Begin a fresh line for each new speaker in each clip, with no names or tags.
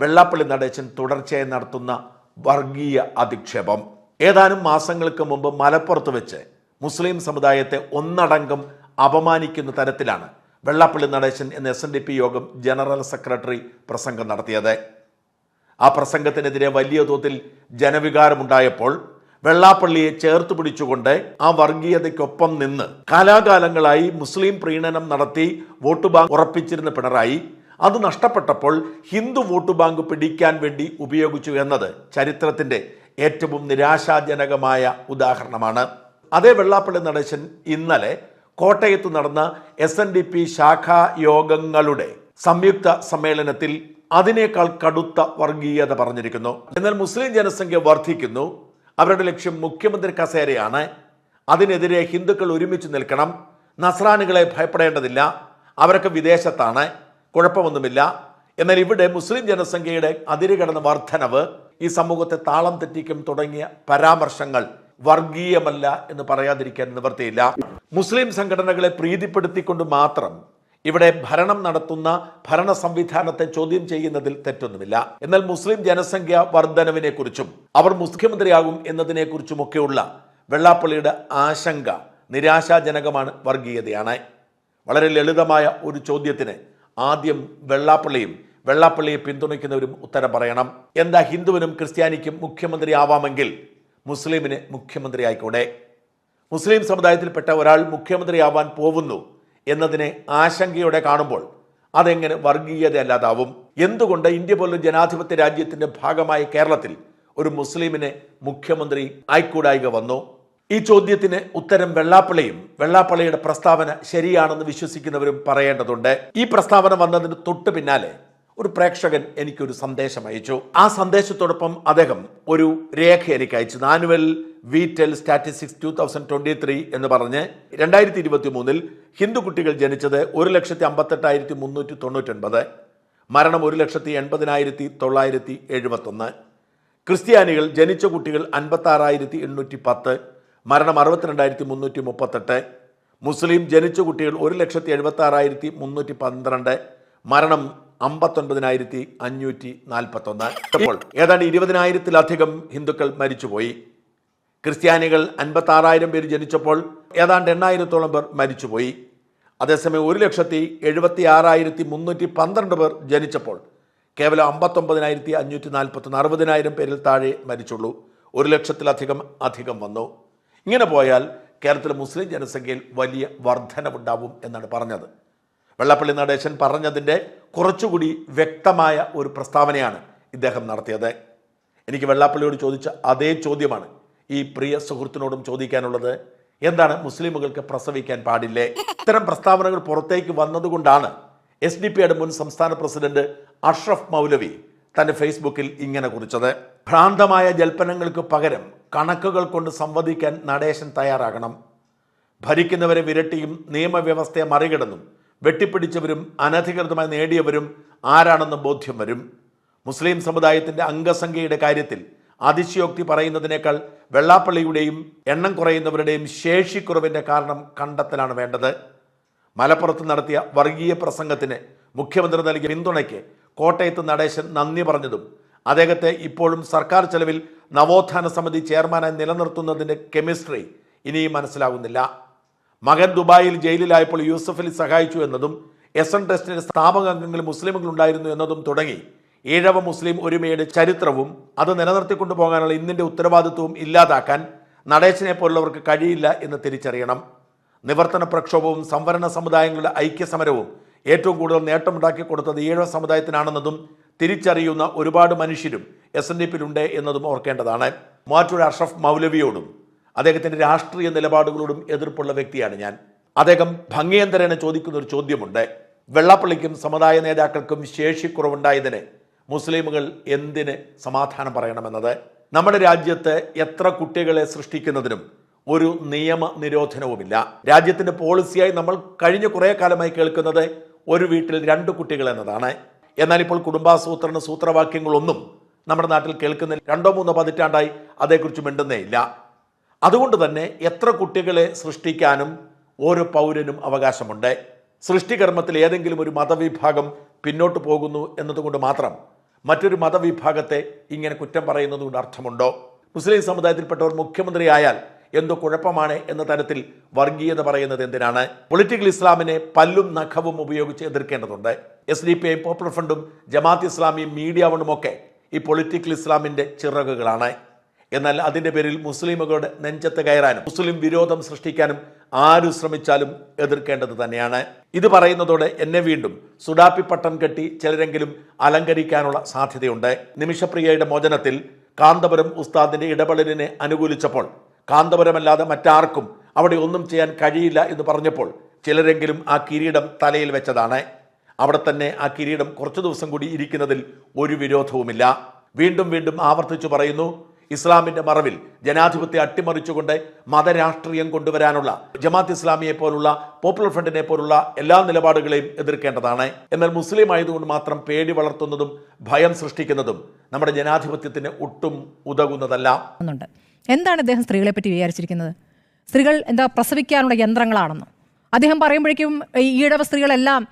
വെള്ളാപ്പള്ളി നടേശൻ തുടർച്ചയായി നടത്തുന്ന വർഗീയ അധിക്ഷേപം. ഏതാനും മാസങ്ങൾക്ക് മുമ്പ് മലപ്പുറത്ത് വെച്ച് മുസ്ലിം സമുദായത്തെ ഒന്നടങ്കം അപമാനിക്കുന്ന തരത്തിലാണ് വെള്ളാപ്പള്ളി നടേശൻ എന്ന S N D P Yogam general secretary പ്രസംഗം നടത്തിയത്. ആ പ്രസംഗത്തിനെതിരെ വലിയ തോതിൽ ജനവികാരമുണ്ടായപ്പോൾ വെള്ളാപ്പള്ളിയെ ചേർത്ത് പിടിച്ചുകൊണ്ട് ആ വർഗീയതയ്ക്കൊപ്പം നിന്ന് കാലാകാലങ്ങളായി മുസ്ലിം പ്രീണനം നടത്തി വോട്ട് ബാങ്ക് ഉറപ്പിച്ചിരുന്ന പിണറായി അത് നഷ്ടപ്പെട്ടപ്പോൾ ഹിന്ദു വോട്ട് ബാങ്ക് പിടിക്കാൻ വേണ്ടി ഉപയോഗിച്ചു എന്നത് ചരിത്രത്തിന്റെ ഏറ്റവും നിരാശാജനകമായ ഉദാഹരണമാണ്. അതേ വെള്ളാപ്പള്ളി നടേശൻ ഇന്നലെ കോട്ടയത്ത് നടന്ന എസ് എൻ ഡി പി ശാഖാ യോഗങ്ങളുടെ സംയുക്ത സമ്മേളനത്തിൽ അതിനേക്കാൾ കടുത്ത വർഗീയത പറഞ്ഞിരിക്കുന്നു. എന്നാൽ മുസ്ലിം ജനസംഖ്യ വർദ്ധിക്കുന്നു. അവരുടെ ലക്ഷ്യം മുഖ്യമന്ത്രി കസേരയാണ്. അതിനെതിരെ ഹിന്ദുക്കൾ ഒരുമിച്ച് നിൽക്കണം. നസ്രാനുകളെ ഭയപ്പെടേണ്ടതില്ല. അവരൊക്കെ വിദേശത്താണ്. കുഴപ്പമൊന്നുമില്ല. എന്നാൽ ഇവിടെ മുസ്ലിം ജനസംഖ്യയുടെ അതിരുകടന്ന വർധനവ് ഈ സമൂഹത്തെ താളം തെറ്റിക്കും തുടങ്ങിയ പരാമർശങ്ങൾ വർഗീയമല്ല എന്ന് പറയാതിരിക്കാൻ നിവർത്തിയില്ല. മുസ്ലിം സംഘടനകളെ പ്രീതിപ്പെടുത്തിക്കൊണ്ട് മാത്രം ഇവിടെ ഭരണം നടത്തുന്ന ഭരണ സംവിധാനത്തെ ചോദ്യം ചെയ്യുന്നതിൽ തെറ്റൊന്നുമില്ല. എന്നാൽ മുസ്ലിം ജനസംഖ്യ വർധനവിനെ കുറിച്ചും അവർ മുഖ്യമന്ത്രിയാകും എന്നതിനെ കുറിച്ചുമൊക്കെയുള്ള വെള്ളാപ്പള്ളിയുടെ ആശങ്ക നിരാശാജനകമാണ് വർഗീയതയാണ്. വളരെ ലളിതമായ ഒരു ചോദ്യത്തിന് ആദ്യം വെള്ളാപ്പള്ളിയും വെള്ളാപ്പള്ളിയെ പിന്തുണയ്ക്കുന്നവരും ഉത്തരം പറയണം. എന്താ ഹിന്ദുവിനും ക്രിസ്ത്യാനിക്കും മുഖ്യമന്ത്രി ആവാമെങ്കിൽ മുസ്ലിമിന് മുഖ്യമന്ത്രി ആയിക്കൂടെ? മുസ്ലിം സമുദായത്തിൽപ്പെട്ട ഒരാൾ മുഖ്യമന്ത്രിയാവാൻ പോകുന്നു എന്നതിനെ ആശങ്കയോടെ കാണുമ്പോൾ അതെങ്ങനെ വർഗീയത അല്ലാതാവും എന്തുകൊണ്ട് ഇന്ത്യ പോലൊരു ജനാധിപത്യ രാജ്യത്തിന്റെ ഭാഗമായ കേരളത്തിൽ ഒരു മുസ്ലിമിനെ മുഖ്യമന്ത്രി ആയിക്കൂടായിക വന്നു? ഈ ചോദ്യത്തിന് ഉത്തരം വെള്ളാപ്പള്ളിയും വെള്ളാപ്പള്ളിയുടെ പ്രസ്താവന ശരിയാണെന്ന് വിശ്വസിക്കുന്നവരും പറയേണ്ടതുണ്ട്. ഈ പ്രസ്താവന വന്നതിന് തൊട്ട് പിന്നാലെ ഒരു പ്രേക്ഷകൻ എനിക്കൊരു സന്ദേശം അയച്ചു. ആ സന്ദേശത്തോടൊപ്പം അദ്ദേഹം ഒരു രേഖ എനിക്ക് അയച്ചു. Annual vital statistics two thousand twenty three എന്ന് പറഞ്ഞ് രണ്ടായിരത്തി ഇരുപത്തി മൂന്നിൽ ഹിന്ദു കുട്ടികൾ ജനിച്ചത് ഒരു ലക്ഷത്തി അമ്പത്തെട്ടായിരത്തി മുന്നൂറ്റി തൊണ്ണൂറ്റൊൻപത് മരണം ഒരു ലക്ഷത്തി എൺപതിനായിരത്തി തൊള്ളായിരത്തി എഴുപത്തൊന്ന്. ക്രിസ്ത്യാനികൾ ജനിച്ച കുട്ടികൾ അൻപത്താറായിരത്തി എണ്ണൂറ്റി പത്ത് മരണം അറുപത്തിരണ്ടായിരത്തി മുന്നൂറ്റി മുപ്പത്തെട്ട് മുസ്ലിം ജനിച്ച കുട്ടികൾ ഒരു ലക്ഷത്തി എഴുപത്തി ആറായിരത്തി മുന്നൂറ്റി പന്ത്രണ്ട് മരണം അമ്പത്തൊൻപതിനായിരത്തി അഞ്ഞൂറ്റി നാൽപ്പത്തൊന്ന് ഇപ്പോൾ ഏതാണ്ട് ഇരുപതിനായിരത്തിലധികം ഹിന്ദുക്കൾ മരിച്ചുപോയി. ക്രിസ്ത്യാനികൾ അൻപത്തി ആറായിരം പേര് ജനിച്ചപ്പോൾ ഏതാണ്ട് എണ്ണായിരത്തോളം പേർ മരിച്ചുപോയി. അതേസമയം ഒരു ലക്ഷത്തി എഴുപത്തി ആറായിരത്തി മുന്നൂറ്റി പന്ത്രണ്ട് പേർ ജനിച്ചപ്പോൾ കേവലം അമ്പത്തൊമ്പതിനായിരത്തി അഞ്ഞൂറ്റി നാൽപ്പത്തൊന്ന് അറുപതിനായിരം പേരിൽ താഴെ മരിച്ചുള്ളൂ. ഒരു ലക്ഷത്തിലധികം അധികം വന്നു. ഇങ്ങനെ പോയാൽ കേരളത്തിലെ മുസ്ലിം ജനസംഖ്യയിൽ വലിയ വർധനവുണ്ടാവും എന്നാണ് പറഞ്ഞത്. വെള്ളപ്പള്ളി നടേശൻ പറഞ്ഞതിന്റെ കുറച്ചുകൂടി വ്യക്തമായ ഒരു പ്രസ്താവനയാണ് ഇദ്ദേഹം നടത്തിയത്. എനിക്ക് വെള്ളാപ്പള്ളിയോട് ചോദിച്ച അതേ ചോദ്യമാണ് ഈ പ്രിയ സുഹൃത്തിനോടും ചോദിക്കാനുള്ളത്. എന്താണ് മുസ്ലിമുകൾക്ക് പ്രസവിക്കാൻ പാടില്ലേ? ഇത്തരം പ്രസ്താവനകൾ പുറത്തേക്ക് വന്നതുകൊണ്ടാണ് എസ് ഡി പിയുടെ മുൻ സംസ്ഥാന പ്രസിഡന്റ് അഷ്റഫ് മൗലവി തന്റെ ഫേസ്ബുക്കിൽ ഇങ്ങനെ കുറിച്ചത്. ഭ്രാന്തമായ ജൽപ്പനങ്ങൾക്ക് പകരം കണക്കുകൾ കൊണ്ട് സംവദിക്കാൻ നടേശൻ തയ്യാറാകണം. ഭരിക്കുന്നവരെ വിരട്ടിയും നിയമവ്യവസ്ഥയെ മറികടന്നും വെട്ടിപ്പിടിച്ചവരും അനധികൃതമായി നേടിയവരും ആരാണെന്ന് ബോധ്യം വരും. മുസ്ലിം സമുദായത്തിന്റെ അംഗസംഖ്യയുടെ കാര്യത്തിൽ അതിശയോക്തി പറയുന്നതിനേക്കാൾ വെള്ളാപ്പള്ളിയുടെയും എണ്ണം കുറയുന്നവരുടെയും ശേഷിക്കുറവിന്റെ കാരണം കണ്ടെത്തലാണ് വേണ്ടത്. മലപ്പുറത്ത് നടത്തിയ വർഗീയ പ്രസംഗത്തിന് മുഖ്യമന്ത്രി നൽകിയ പിന്തുണയ്ക്ക് കോട്ടയത്ത് നടേശൻ നന്ദി പറഞ്ഞതും അദ്ദേഹത്തെ ഇപ്പോഴും സർക്കാർ ചെലവിൽ നവോത്ഥാന സമിതി ചെയർമാനായി നിലനിർത്തുന്നതിന്റെ കെമിസ്ട്രി ഇനിയും മനസ്സിലാകുന്നില്ല മകൻ ദുബായിൽ ജയിലിലായപ്പോൾ യൂസഫ് അലി സഹായിച്ചു എന്നതും എസ് എൻ ട്രസ്റ്റിന്റെ സ്ഥാപക അംഗങ്ങൾ മുസ്ലിമുകൾ ഉണ്ടായിരുന്നു എന്നതും തുടങ്ങി. ഈഴവ മുസ്ലിം ഒരുമയുടെ ചരിത്രവും അത് നിലനിർത്തിക്കൊണ്ടു പോകാനുള്ള ഇന്നിന്റെ ഉത്തരവാദിത്വവും ഇല്ലാതാക്കാൻ നടേശനെ പോലുള്ളവർക്ക് കഴിയില്ല എന്ന് തിരിച്ചറിയണം. നിവർത്തന പ്രക്ഷോഭവും സംവരണ സമുദായങ്ങളുടെ ഐക്യസമരവും ഏറ്റവും കൂടുതൽ നേട്ടമുണ്ടാക്കി കൊടുത്തത് ഈഴവ സമുദായത്തിനാണെന്നതും തിരിച്ചറിയുന്ന ഒരുപാട് മനുഷ്യരും എസ് എൻ ഡി പിയിലുണ്ട് എന്നതും ഓർക്കേണ്ടതാണ്. മാറ്റൂർ അഷ്റഫ് മൗലവിയോടും അദ്ദേഹത്തിന്റെ രാഷ്ട്രീയ നിലപാടുകളോടും എതിർപ്പുള്ള വ്യക്തിയാണ് ഞാൻ. അദ്ദേഹം ഭംഗിയന്തരനെ ചോദിക്കുന്ന ഒരു ചോദ്യമുണ്ട്. വെള്ളാപ്പള്ളിക്കും സമുദായ നേതാക്കൾക്കും ശേഷിക്കുറവുണ്ടായതിന് മുസ്ലിമുകൾ എന്തിന് സമാധാനം പറയണമെന്നത്? നമ്മുടെ രാജ്യത്ത് എത്ര കുട്ടികളെ സൃഷ്ടിക്കുന്നതിനും ഒരു നിയമ നിരോധനവുമില്ല. രാജ്യത്തിന്റെ പോളിസിയായി നമ്മൾ കഴിഞ്ഞ കുറേ കാലമായി കേൾക്കുന്നത് ഒരു വീട്ടിൽ രണ്ട് കുട്ടികൾ എന്നതാണ്. എന്നാൽ ഇപ്പോൾ കുടുംബാസൂത്രണ സൂത്രവാക്യങ്ങളൊന്നും നമ്മുടെ നാട്ടിൽ കേൾക്കുന്ന രണ്ടോ മൂന്നോ പതിറ്റാണ്ടായി അതേക്കുറിച്ച് മിണ്ടുന്നേ ഇല്ല. അതുകൊണ്ട് തന്നെ എത്ര കുട്ടികളെ സൃഷ്ടിക്കാനും ഓരോ പൗരനും അവകാശമുണ്ട്. സൃഷ്ടികർമ്മത്തിൽ ഏതെങ്കിലും ഒരു മതവിഭാഗം പിന്നോട്ട് പോകുന്നു എന്നതുകൊണ്ട് മാത്രം മറ്റൊരു മതവിഭാഗത്തെ ഇങ്ങനെ കുറ്റം പറയുന്നതുകൊണ്ട് അർത്ഥമുണ്ടോ? മുസ്ലിം സമുദായത്തിൽപ്പെട്ടവർ മുഖ്യമന്ത്രിയായാൽ എന്തോ കുഴപ്പമാണ് എന്ന തരത്തിൽ വർഗീയത പറയുന്നത് എന്തിനാണ്? പൊളിറ്റിക്കൽ ഇസ്ലാമിനെ പല്ലും നഖവും ഉപയോഗിച്ച് എതിർക്കേണ്ടതുണ്ട്. S D P I popular ഫ്രണ്ടും ജമാഅത്ത് ഇസ്ലാമിയും മീഡിയ വണ്ണുമൊക്കെ ഈ പൊളിറ്റിക്കൽ ഇസ്ലാമിന്റെ ചിറകുകളാണ്. എന്നാൽ അതിന്റെ പേരിൽ മുസ്ലിമുകളുടെ നെഞ്ചത്ത് കയറാനും മുസ്ലിം വിരോധം സൃഷ്ടിക്കാനും ആര് ശ്രമിച്ചാലും എതിർക്കേണ്ടത് തന്നെയാണ്. ഇത് പറയുന്നതോടെ എന്നെ വീണ്ടും സുഡാപ്പി പട്ടം കെട്ടി ചിലരെങ്കിലും അലങ്കരിക്കാനുള്ള സാധ്യതയുണ്ട്. നിമിഷപ്രിയയുടെ മോചനത്തിൽ കാന്തപുരം ഉസ്താദിന്റെ ഇടപെടലിനെ അനുകൂലിച്ചപ്പോൾ കാന്തപുരമല്ലാതെ മറ്റാർക്കും അവിടെ ഒന്നും ചെയ്യാൻ കഴിയില്ല എന്ന് പറഞ്ഞപ്പോൾ ചിലരെങ്കിലും ആ കിരീടം തലയിൽ വെച്ചതാണ്. അവിടെ തന്നെ ആ കിരീടം കുറച്ചു ദിവസം കൂടി ഇരിക്കുന്നതിൽ ഒരു വിരോധവുമില്ല. വീണ്ടും വീണ്ടും ആവർത്തിച്ചു പറയുന്നു ഇസ്ലാമിന്റെ മറവിൽ ജനാധിപത്യം അട്ടിമറിച്ചുകൊണ്ട് മതരാഷ്ട്രീയം കൊണ്ടുവരാനുള്ള ജമാഅത്ത് ഇസ്ലാമിയെ പോലുള്ള പോപ്പുലർ ഫ്രണ്ടിനെ പോലുള്ള എല്ലാ നിലപാടുകളെയും എതിർക്കേണ്ടതാണ്. എന്നാൽ മുസ്ലിം ആയതുകൊണ്ട് മാത്രം പേടി വളർത്തുന്നതും ഭയം സൃഷ്ടിക്കുന്നതും നമ്മുടെ ജനാധിപത്യത്തിന് ഒട്ടും ഉതകുന്നതല്ല.
എന്താണ് അദ്ദേഹം സ്ത്രീകളെ പറ്റി വിചാരിച്ചിരിക്കുന്നത്? സ്ത്രീകൾ എന്താ പ്രസവിക്കാനുള്ള യന്ത്രങ്ങളാണെന്നോ? അദ്ദേഹം പറയുമ്പോഴേക്കും ഈ ഈഴവ സ്ത്രീകളെല്ലാം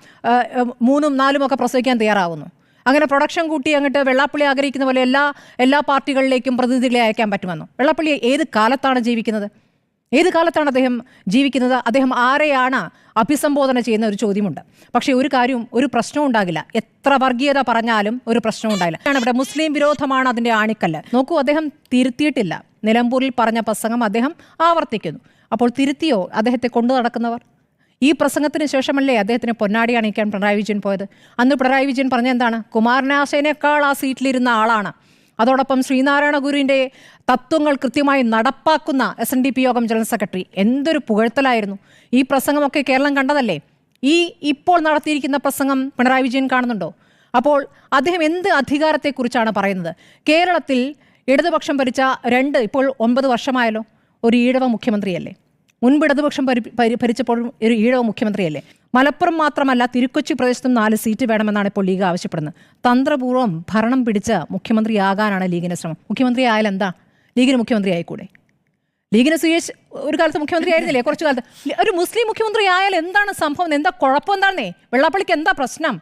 മൂന്നും നാലും ഒക്കെ പ്രസവിക്കാൻ തയ്യാറാവുന്നു. അങ്ങനെ പ്രൊഡക്ഷൻ കൂട്ടി അങ്ങോട്ട് വെള്ളാപ്പള്ളി ആഗ്രഹിക്കുന്ന പോലെ എല്ലാ എല്ലാ പാർട്ടികളിലേക്കും പ്രതിനിധികളെ അയക്കാൻ പറ്റുമെന്നു വെള്ളാപ്പള്ളി ഏത് കാലത്താണ് ജീവിക്കുന്നത്? ഏത് കാലത്താണ് അദ്ദേഹം ജീവിക്കുന്നത്? അദ്ദേഹം ആരെയാണ് അഭിസംബോധന ചെയ്യുന്ന ഒരു ചോദ്യമുണ്ട്. പക്ഷേ ഒരു കാര്യവും ഒരു പ്രശ്നവും ഉണ്ടാകില്ല. എത്ര വർഗീയത പറഞ്ഞാലും ഒരു പ്രശ്നവും ഉണ്ടാകില്ല. ആണ് ഇവിടെ മുസ്ലിം വിരോധമാണ് അതിന്റെ ആണിക്കല്ല്. നോക്കൂ അദ്ദേഹം തിരുത്തിയിട്ടില്ല. നിലമ്പൂരിൽ പറഞ്ഞ പ്രസംഗം അദ്ദേഹം ആവർത്തിക്കുന്നു. അപ്പോൾ തിരുത്തിയോ അദ്ദേഹത്തെ കൊണ്ടു നടക്കുന്നവർ? ഈ പ്രസംഗത്തിന് ശേഷമല്ലേ അദ്ദേഹത്തിന് പൊന്നാടി അണിയിക്കാൻ പിണറായി വിജയൻ പോയത്? അന്ന് പിണറായി വിജയൻ പറഞ്ഞ എന്താണ്? കുമാരനാശേനേക്കാൾ ആ സീറ്റിലിരുന്ന ആളാണ്. അതോടൊപ്പം ശ്രീനാരായണ ഗുരുവിന്റെ തത്വങ്ങൾ കൃത്യമായി നടപ്പാക്കുന്ന S N D P Yogam general secretary എന്തൊരു പുകഴ്ത്തലായിരുന്നു. ഈ പ്രസംഗമൊക്കെ കേരളം കണ്ടതല്ലേ? ഈ ഇപ്പോൾ നടത്തിയിരിക്കുന്ന പ്രസംഗം പിണറായി വിജയൻ കാണുന്നുണ്ടോ? അപ്പോൾ അദ്ദേഹം എന്ത് അധികാരത്തെക്കുറിച്ചാണ് പറയുന്നത്? കേരളത്തിൽ ഇടതുപക്ഷം ഭരിച്ച രണ്ട് ഇപ്പോൾ ഒമ്പത് വർഷമായല്ലോ ഒരു ഈഴവ മുഖ്യമന്ത്രിയല്ലേ? മുൻപ് ഇടതുപക്ഷം ഭരിച്ചപ്പോൾ ഒരു ഈഴവ മുഖ്യമന്ത്രിയല്ലേ? മലപ്പുറം മാത്രമല്ല തിരുക്കൊച്ചി പ്രദേശത്തും നാല് സീറ്റ് വേണമെന്നാണ് ഇപ്പോൾ ലീഗ് ആവശ്യപ്പെടുന്നത്. തന്ത്രപൂർവം ഭരണം പിടിച്ച് മുഖ്യമന്ത്രിയാകാനാണ് ലീഗിന്റെ ശ്രമം. മുഖ്യമന്ത്രി ആയാൽ എന്താ? ലീഗിന് മുഖ്യമന്ത്രി ആയിക്കൂടെ ലീഗിന് സുയേഷ് ഒരു കാലത്ത് മുഖ്യമന്ത്രി ആയിരുന്നില്ലേ കുറച്ചു കാലത്ത്. ഒരു മുസ്ലിം മുഖ്യമന്ത്രി ആയാൽ എന്താണ് സംഭവം? എന്താ കുഴപ്പം എന്താണെന്നേ വെള്ളാപ്പള്ളിക്ക് എന്താ പ്രശ്നം?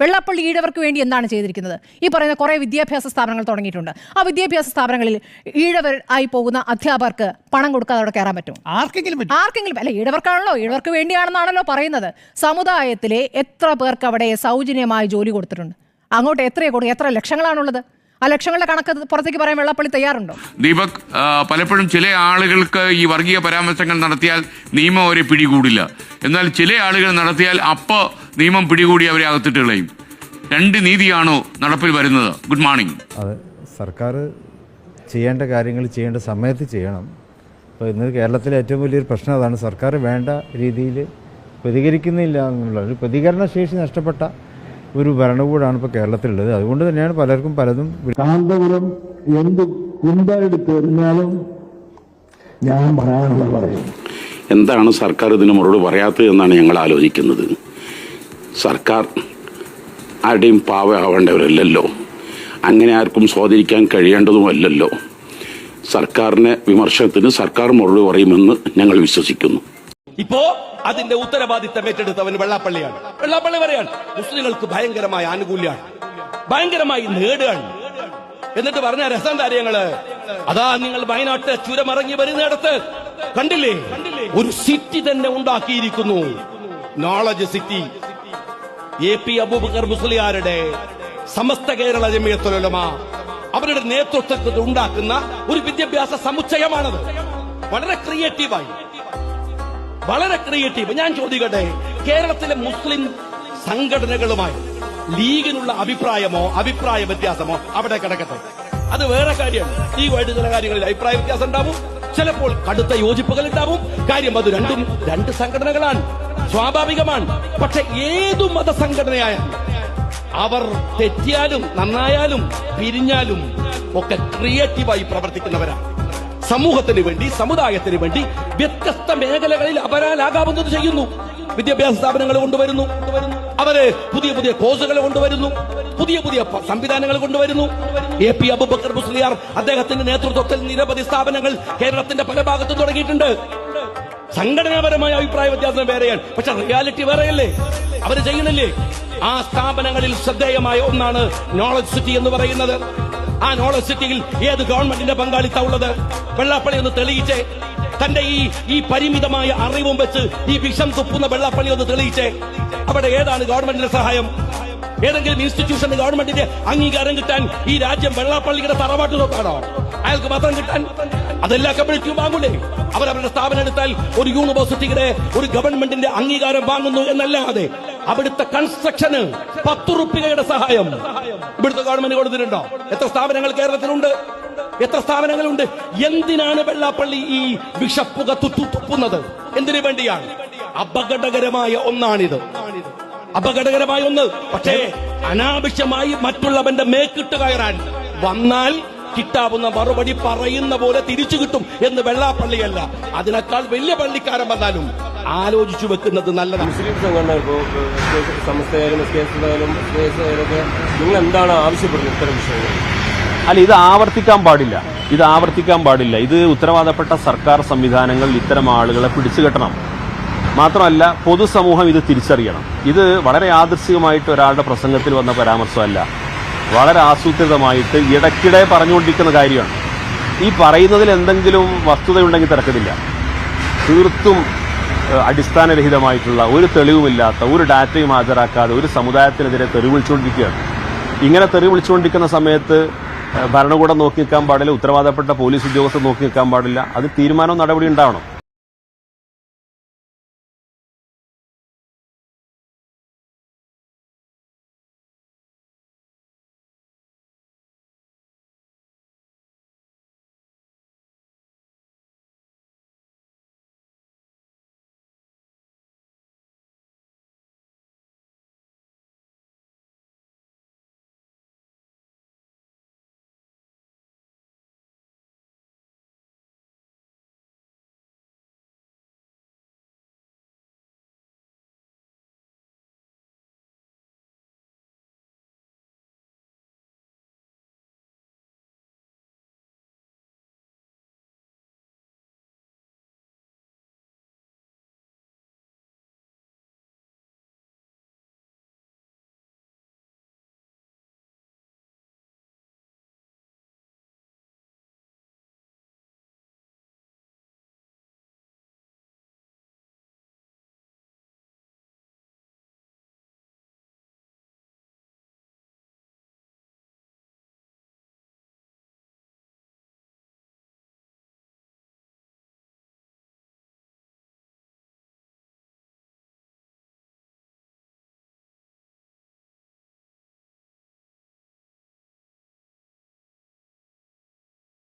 വെള്ളാപ്പള്ളി ഈഴവർക്ക് വേണ്ടി എന്താണ് ചെയ്തിരിക്കുന്നത്? ഈ പറയുന്ന കുറേ വിദ്യാഭ്യാസ സ്ഥാപനങ്ങൾ തുടങ്ങിയിട്ടുണ്ട്. ആ വിദ്യാഭ്യാസ സ്ഥാപനങ്ങളിൽ ഈഴവർ ആയി പോകുന്ന അധ്യാപകർക്ക് പണം കൊടുക്കാതെ അവിടെ കയറാൻ പറ്റും
ആർക്കെങ്കിലും
ആർക്കെങ്കിലും അല്ല ഈഴവർക്കാണല്ലോ. ഈഴവർക്ക് വേണ്ടിയാണെന്നാണല്ലോ പറയുന്നത്. സമുദായത്തിലെ എത്ര പേർക്ക് അവിടെ സൗജന്യമായി ജോലി കൊടുത്തിട്ടുണ്ട്? അങ്ങോട്ട് എത്രയെ കൊടുക്കും എത്ര ലക്ഷങ്ങളാണുള്ളത്? ആ ലക്ഷങ്ങളുടെ കണക്ക് പുറത്തേക്ക് പറയാൻ വെള്ളപ്പള്ളി തയ്യാറുണ്ടോ?
ദീപക് പലപ്പോഴും ചില ആളുകൾക്ക് ഈ വർഗീയ പരാമർശങ്ങൾ നടത്തിയാൽ നിയമം അവരെ പിടികൂടില്ല. എന്നാൽ ചില ആളുകൾ നടത്തിയാൽ അപ്പോൾ നിയമം പിടികൂടി അവരെ അകത്തിട്ട് കളയും. രണ്ട് നീതിയാണോ നടപ്പിൽ വരുന്നത്? ഗുഡ് മോർണിംഗ്
അതെ സർക്കാർ ചെയ്യേണ്ട കാര്യങ്ങൾ ചെയ്യേണ്ട സമയത്ത് ചെയ്യണം. അപ്പോൾ ഇന്ന് കേരളത്തിലെ ഏറ്റവും വലിയൊരു പ്രശ്നം അതാണ് സർക്കാർ വേണ്ട രീതിയിൽ പ്രതികരിക്കുന്നില്ല എന്നുള്ള ഒരു പ്രതികരണ ശേഷി നഷ്ടപ്പെട്ട ഒരു ഭരണകൂടാണ് ഇപ്പോൾ കേരളത്തിലുള്ളത്. അതുകൊണ്ട് തന്നെയാണ് പലർക്കും പലതും
കാന്തപുരം എന്ത് കുന്തെടുത്ത് എറിഞ്ഞാലും ഞാൻ പറയാനുള്ളത് പറയും.
എന്താണ് സർക്കാർ ഇതിന് മറുപടി പറയാത്തത് എന്നാണ് ഞങ്ങൾ ആലോചിക്കുന്നത്. സർക്കാർ ആരുടെയും പാവമാവേണ്ടവരല്ലല്ലോ അങ്ങനെ ആർക്കും സ്വാധീനിക്കാൻ കഴിയേണ്ടതുമല്ലല്ലോ. സർക്കാരിനെ വിമർശനത്തിന് സർക്കാർ മറുപടി പറയുമെന്ന് ഞങ്ങൾ വിശ്വസിക്കുന്നു.
ഇപ്പോ അതിന്റെ ഉത്തരവാദിത്തം ഏറ്റെടുത്തവൻ വെള്ളാപ്പള്ളിയാണ്. വെള്ളാപ്പള്ളി പറയാണ് മുസ്ലിങ്ങൾക്ക് ഭയങ്കരമായ ആനുകൂല്യമാണ്. ഭയങ്കരമായി നേടുകയാണ്. എന്നിട്ട് പറഞ്ഞ രസം കാര്യങ്ങൾ അതാ നിങ്ങൾ വയനാട്ട് ചുരമിറങ്ങി വരുന്നിടത്ത് കണ്ടില്ലേ? ഒരു സിറ്റി തന്നെ ഉണ്ടാക്കിയിരിക്കുന്നു. Knowledge city A P Abubakar മുസ്ലിയാരുടെ സമസ്ത കേരള ജമിയത്തുലമ അവരുടെ നേതൃത്വത്തിൽ ഉണ്ടാക്കുന്ന ഒരു വിദ്യാഭ്യാസ സമുച്ചയമാണത്. വളരെ ക്രിയേറ്റീവായി വളരെ ക്രിയേറ്റീവ് ഞാൻ ചോദിക്കട്ടെ കേരളത്തിലെ മുസ്ലിം സംഘടനകളുമായി ലീഗിനുള്ള അഭിപ്രായമോ അഭിപ്രായ വ്യത്യാസമോ അവിടെ കിടക്കട്ടെ? അത് വേറെ കാര്യമാണ് ലീഗുമായിട്ട് ചില കാര്യങ്ങളിൽ അഭിപ്രായ വ്യത്യാസം ഉണ്ടാവും. ചിലപ്പോൾ കടുത്ത യോജിപ്പുകൾ ഉണ്ടാവും കാര്യം അത് രണ്ടും രണ്ട് സംഘടനകളാണ്. സ്വാഭാവികമാണ്. പക്ഷെ ഏതു മതസംഘടനയായാലും അവർ തെറ്റിയാലും നന്നായാലും പിരിഞ്ഞാലും ഒക്കെ ക്രിയേറ്റീവായി പ്രവർത്തിക്കുന്നവരാണ്. സമൂഹത്തിന് വേണ്ടി സമുദായത്തിന് വേണ്ടി വ്യത്യസ്ത മേഖലകളിൽ അപരാലാകാവുന്നത് ചെയ്യുന്നു. വിദ്യാഭ്യാസ സ്ഥാപനങ്ങൾ കൊണ്ടുവരുന്നു. അവർ പുതിയ പുതിയ കോഴ്സുകൾ കൊണ്ടുവരുന്നു. പുതിയ പുതിയ സംവിധാനങ്ങൾ കൊണ്ടുവരുന്നു. എ പി അബുബക്കർ മുസ്ലിയാർ അദ്ദേഹത്തിന്റെ നേതൃത്വത്തിൽ നിരവധി സ്ഥാപനങ്ങൾ കേരളത്തിന്റെ പല ഭാഗത്തും തുടങ്ങിയിട്ടുണ്ട്. സംഘടനാപരമായ അഭിപ്രായ വ്യത്യാസം വേറെയാണ്. പക്ഷെ റിയാലിറ്റി വേറെയല്ലേ? അവർ ചെയ്യുന്നില്ലേ? ആ സ്ഥാപനങ്ങളിൽ ശ്രദ്ധേയമായ ഒന്നാണ് നോളജ് സിറ്റി എന്ന് പറയുന്നത്. ആ നോളജ് സിറ്റിയിൽ ഏത് ഗവൺമെന്റിന്റെ പങ്കാളിത്ത ഉള്ളത്? വെള്ളാപ്പള്ളി ഒന്ന് തെളിയിച്ചേ. തന്റെ ഈ ഈ പരിമിതമായ അറിവും വെച്ച് ഈ വിഷം തുപ്പുന്ന വെള്ളപ്പള്ളി ഒന്ന് തെളിയിച്ചേ. അവിടെ ഏതാണ് ഗവൺമെന്റിന്റെ സഹായം? ഏതെങ്കിലും ഇൻസ്റ്റിറ്റ്യൂഷൻ ഗവൺമെന്റിന്റെ അംഗീകാരം കിട്ടാൻ ഈ രാജ്യം വെള്ളാപ്പള്ളിയുടെ തറവാട്ട് തൊട്ടാണോ അയാൾക്ക് മാത്രം കിട്ടാൻ? അതെല്ലാ കമ്മ്യൂണിറ്റിയും വാങ്ങൂലേ? അവരവരുടെ സ്ഥാപനം എടുത്താൽ ഒരു യൂണിവേഴ്സിറ്റിയുടെ ഒരു ഗവൺമെന്റിന്റെ അംഗീകാരം വാങ്ങുന്നു എന്നല്ലാതെ അവിടുത്തെ കൺസ്ട്രക്ഷന് പത്ത് റുപ്യയുടെ സഹായം ഇവിടുത്തെ ഗവൺമെന്റ് കൊടുത്തിട്ടുണ്ടോ? എത്ര സ്ഥാപനങ്ങൾ കേരളത്തിലുണ്ട്? എത്ര സ്ഥാപനങ്ങളുണ്ട്? എന്തിനാണ് വെള്ളാപ്പള്ളി ഈ വിഷപ്പുക തുത്തു തുപ്പുന്നത്? എന്തിനു വേണ്ടിയാണ്? അപകടകരമായ ഒന്നാണിത്. അപകടകരമായ ഒന്ന്. പക്ഷേ അനാവശ്യമായി മറ്റുള്ളവന്റെ മേക്കിട്ട് കയറാൻ വന്നാൽ കിട്ടാവുന്ന മറുപടി പറയുന്ന പോലെ തിരിച്ചു കിട്ടും എന്ന് വെള്ളാപ്പള്ളിയല്ല. അതിനേക്കാൾ വലിയ പള്ളിക്കാരൻ വന്നാലും ആലോചിച്ചു വെക്കുന്നത് നല്ലതാണ്
മുസ്ലിം സംഘടന നിങ്ങൾ എന്താണ് ആവശ്യപ്പെടുന്നത് ഇത്തരം വിഷയങ്ങൾ?
അല്ല ഇത് ആവർത്തിക്കാൻ പാടില്ല. ഇത് ആവർത്തിക്കാൻ പാടില്ല. ഇത് ഉത്തരവാദപ്പെട്ട സർക്കാർ സംവിധാനങ്ങൾ ഇത്തരം ആളുകളെ പിടിച്ചുകെട്ടണം. മാത്രമല്ല പൊതുസമൂഹം ഇത് തിരിച്ചറിയണം. ഇത് വളരെ ആദർശികമായിട്ട് ഒരാളുടെ പ്രസംഗത്തിൽ വന്ന പരാമർശമല്ല. വളരെ ആസൂത്രിതമായിട്ട് ഇടയ്ക്കിടെ പറഞ്ഞുകൊണ്ടിരിക്കുന്ന കാര്യമാണ്. ഈ പറയുന്നതിൽ എന്തെങ്കിലും വസ്തുതയുണ്ടെങ്കിൽ തിരക്കത്തില്ല തീർത്തും അടിസ്ഥാനരഹിതമായിട്ടുള്ള ഒരു തെളിവുമില്ലാത്ത ഒരു ഡാറ്റയും ഹാജരാക്കാതെ ഒരു സമുദായത്തിനെതിരെ തെറി വിളിച്ചുകൊണ്ടിരിക്കുകയാണ്. ഇങ്ങനെ തെറി വിളിച്ചുകൊണ്ടിരിക്കുന്ന സമയത്ത് ഭരണകൂടം നോക്കി നിൽക്കാൻ പാടില്ല ഉത്തരവാദപ്പെട്ട പോലീസ് ഉദ്യോഗസ്ഥർ നോക്കി നിൽക്കാൻ പാടില്ല. അത് തീരുമാനവും നടപടി ഉണ്ടാവണം.